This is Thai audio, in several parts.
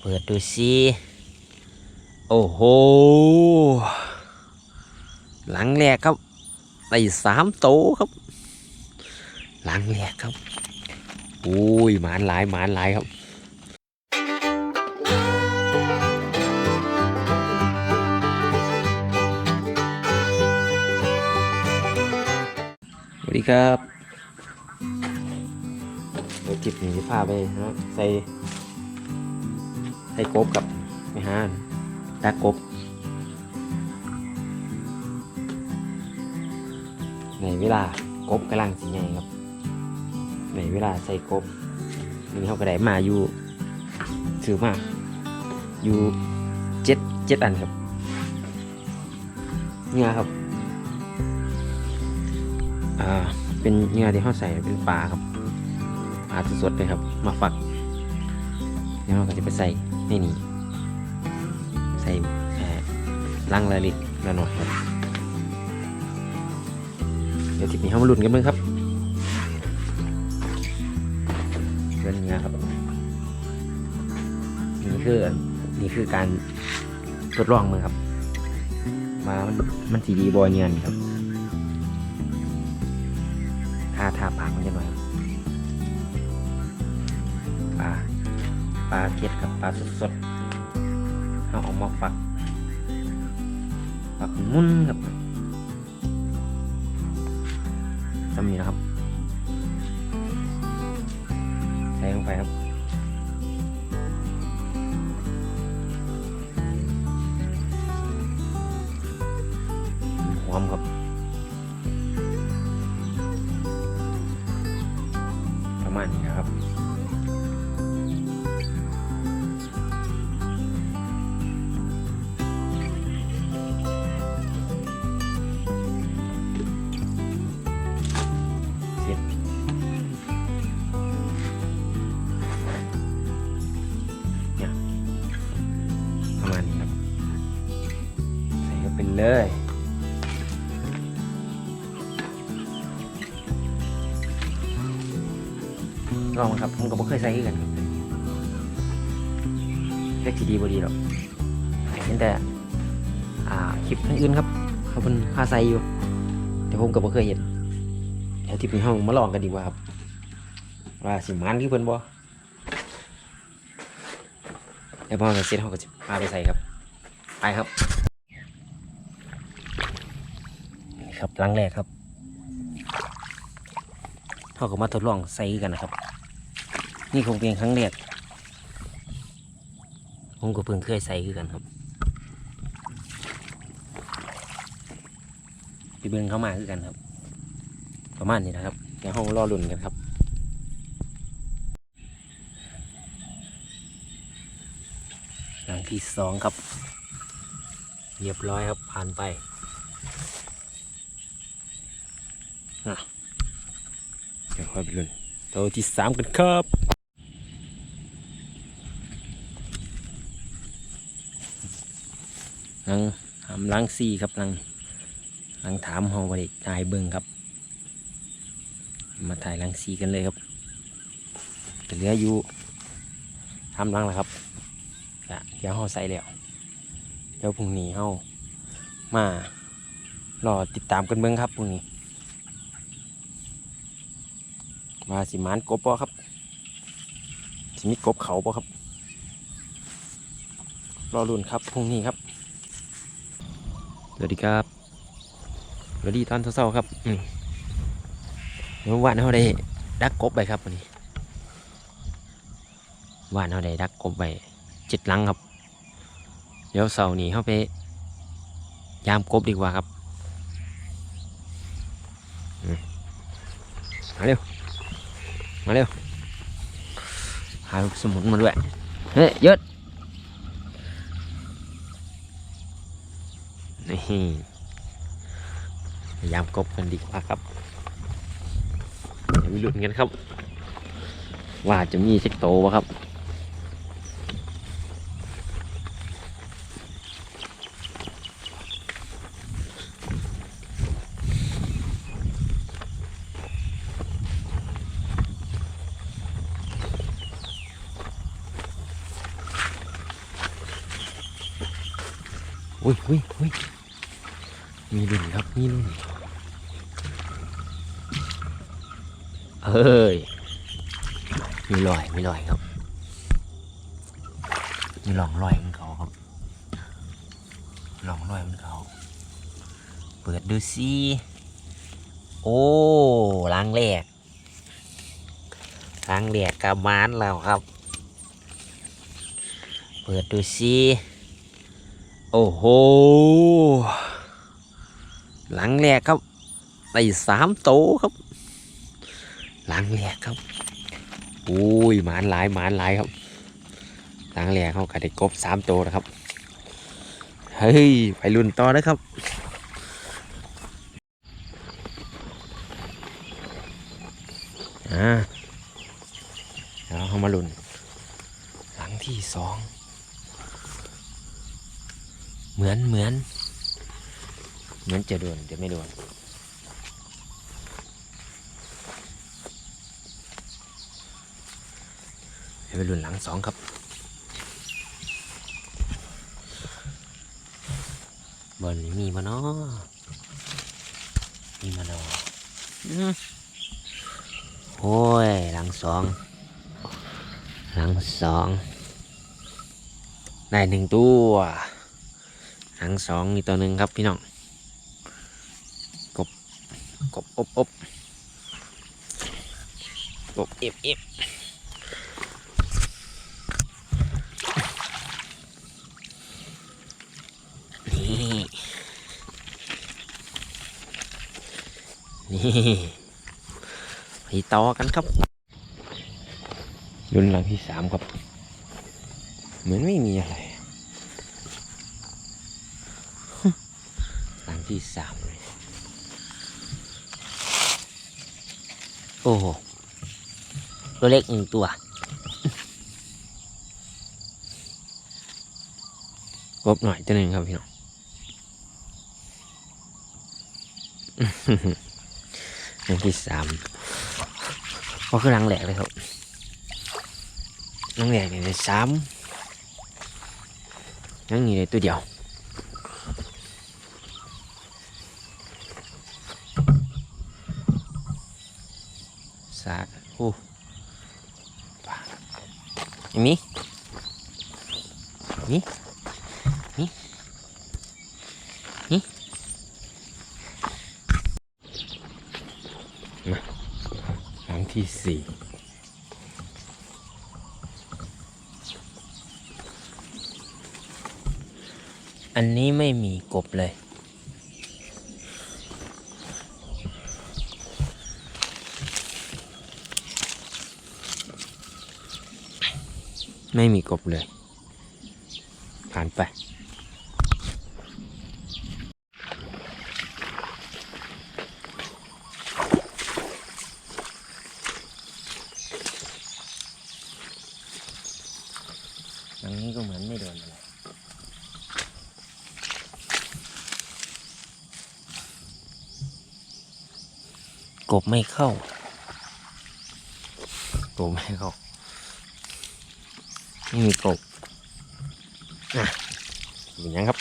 เปิดดูสิโอ้โห หลังแรกครับได้สามโตครับ หลังแรกครับอุ้ยหมานหลายหมานหลายครับสวัสดีครับเดี๋ยวจิบหนีพาไปฮะใส่ ใส่กบกับไม่ฮานดักกบในเวลากบกำลังสิไงครับในเวลาใส่กบนี่เขาก็ได้มาอยู่ถือมาอยู่เจ็ดเจ็ดอันครับเนี่ยครับอ่าเป็นเนื้อที่เขาใส่เป็นปลาครับปลาสดๆเลยครับ มาฝักแล้วเราก็จะไปใส่ นี่นี่ใส่เอ่อลังละลิตละหน่อยครับเดี๋ยวทีนี้เขามาลุ้นกันเบ้งครับเรื่องนื้ครับนี่คือนี่คือการทดลองมือครับมามันมันสีดีบอยเนียนครับทาทาปากมันจะหน่อยครับปลา ปลาเก็ดกับปลาสดๆเอาออกมาฝักฝักมุนครับจำนี้นะครับ ใส่ลงไปครับหอมครับ เลย ลองครับผมก็บ่เคยใส่กันเล็กทีดีบดีหรอกเห็นแต่คลิปทั้งอื่นครับเขาเป็นพาใส่อยู่ แต่ผมก็บ่เคยเห็นเดี๋ยวที่เป็นห้องมาลองกันดีกว่าครับ ว่าสิมันคือเพิ่นบ่เดี๋ยวพอเสร็จเขาก็จะพาไปใส่ครับ ไปครับนี่ ครับหลังแรกครับเขาก็มาทดลองใส่กันนะครับ นี่คงเป็นครั้งแรกผมก็เพิ่งเคยใส่คือกันครับไปเบิ่งเข้ามาคือกันครับ ประมาณนี้นะครับเดี๋ยวห้องรอลุ่นกันครับหลังที่สองครับ เรียบร้อยครับผ่านไปอะ เดี๋ยวค่อยไปลุ่นตัวที่สามกันครับลังถามหลังซีครับลังลังถามเฮาบริถ่ายเบิ่งครับ มาถ่ายลังซีกันเลยครับแต่เหลืออยู่ทำลังแล้วครับกะเดี๋ยวเฮาใส่แล้วเดี๋ยวพรุ่งนี้เฮามารอติดตามกันเบิ่งครับพรุ่งนี้ ว่าสิมานกบบ่ครับสิมีกบเขาบ่ครับ รอรุ่นครับพรุ่งนี้ครับ สวัสดีครับสวัสดีตอนเช้าๆครับอืมเดี๋ยววันเขาได้ดักกบไปครับวันนี้วันเขาได้ดักกบไปเจ็ดหลังครับ เดี๋ยวเสาร์นี้เขาไปยามกบดีกว่าครับอื มาเร็วมาเร็วหาลูกสมุนมาด้วย เฮ้ยยศนี่พยายามกบกันดีกว่าครับเดี๋ยวไปลุ้นกันครับ ว่าจะมีสักโตวะครับ อุ้ยอุ้ยอุ้ยมีรุ่นครับ มีรุ่นเฮ้ย มีรอย มีรอยครับ มีหลองรอยมันเขาครับหลองรอยมันเขา เปิดดูสิโอ้ล้างแรกล้างแรกกับมานแล้วครับ เปิดดูสิ โอ้โห หลังแรกครับได้สามโตวครับ หลังแรกครับอุ้ยหมานหลายหมานหลายครับ หลังแรกเขาก็ได้กบสามโตวนะครับ เฮ้ย ไปรุ่นต่อนะครับ อ่าแล้วเขามาลุ้นหลังที่สอง เหมือนเหมือนเหมือนจะโดนจะไม่โดนให้ไปลุ้นหลังสองครับบอลนี้มีมาเนาะมีมาเนาะอืมโอ้ย หลังสอง หลังสอง ได้หนึ่งตัว หลังสองมีตัวหนึ่งครับพี่น้องกบกบอบอบกบเอบเอบนี่นี่ไปต่อกันครับรุ่นหลังที่สามครับ เหมือนไม่มีอะไร หลัง ที่สามเลยโอ้โห ตัวเล็กหนึ่งตัวกบหน่อยตัวหนึ่งครับพี่น้องหลังที่สามก็คือหลังแหลกเลยครับหลังแหลกเนี่ยสามหลังนี้เลยตัวเดียวากโอ้ป่าอันนี้นี่นี่นี่มาหลังที่สี่อันนี้ไม่มีกบเลย ไม่มีกบเลย ผ่านไปอันนี้ก็เหมือนไม่โดนอะไรกบไม่เข้ากบไม่เข้าไมีกบอะอย่างนี้ครับ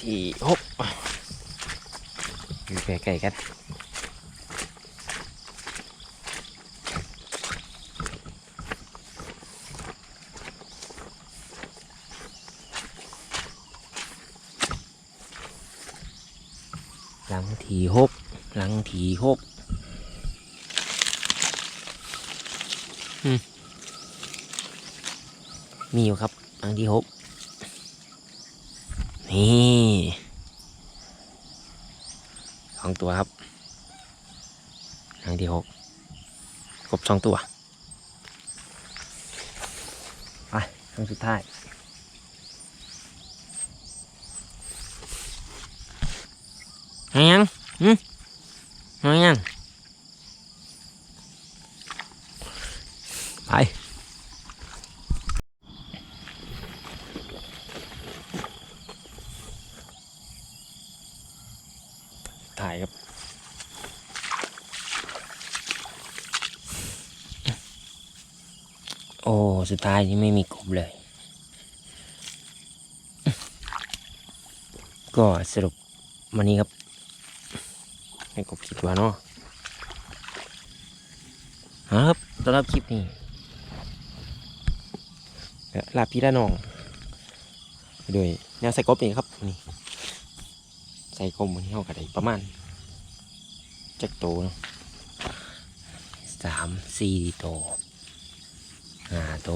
ที่หกอยู่ใกล้ๆกันหลังทีหกหลังทีหก มีอยู่ครับหลังที่หกนี่สองตัวครับหลังที่หกกบสองตัวไปครั้งสุดท้ายหายังหืมหายัง ไป ถ่ายครับ โอ้ย สุดท้ายนี่ไม่มีกบเลย ก็สรุปวันนี้ครับให้กบคิดว่าเนาะเอาละครับสำหรับคลิปนี้ลาพี่ละนองด้วยแนวใส่กบเองครับนี่ใส่กบมันนี้เขาก็ได้ประมาณจักโตเนาะสามสี่โต ห้าโต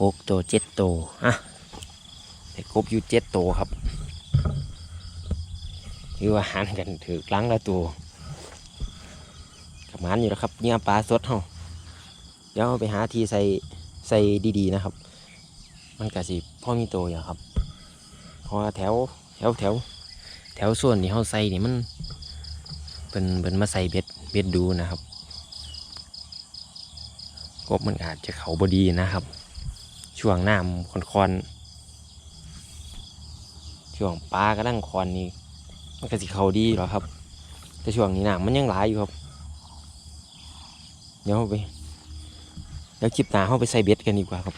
หกโตเจ็ดโตอะได้กบอยู่เจ็ดโตครับคือว่าหันกันถือครั้งละตัวกับมันอยู่แล้วครับเนี่ยปลาสดเฮาเดี๋ยวไปหาทีใส่ใส่ดีๆนะครับ มันกะสิพ่อมีโตอยู่ครับเพราะว่าแถวแถวแถวแถวส่วนที่เฮาใส่นี่มันเป็นเป็นมาใส่เบ็ดเบ็ดดูนะครับ กบมันอาจจะเขาบดีนะครับ ช่วงน้ำคอนๆช่วงปลากระดังคอนนี่มันก็สิเขาดีหรอครับ แต่ช่วงนี้น้ำมันยังหลายอยู่ครับ เดี๋ยวไปเดี๋ยวคลิปหนาเข้าไปใส่เบ็ดกันดีกว่าครับ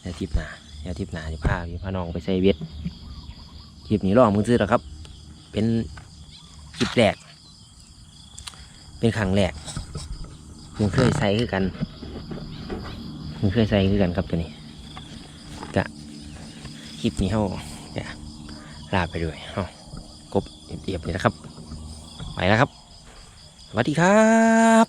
เดี๋ยวคลิปหนาเดี๋ยวคลิปหนาจะพาพี่พาน้องไปใส่เบ็ดคลิปนี้ลองมือซื้อหรอครับ เป็นคลิปแรกเป็นครั้งแรก มันเคยใส่คือกันมันเคยใส่คือกันครับตัวนี้กะคลิปนี้เขาจะลาไปด้วยเอากบเอียบๆนี่นะครับ ไปแล้วครับสวัสดีครับ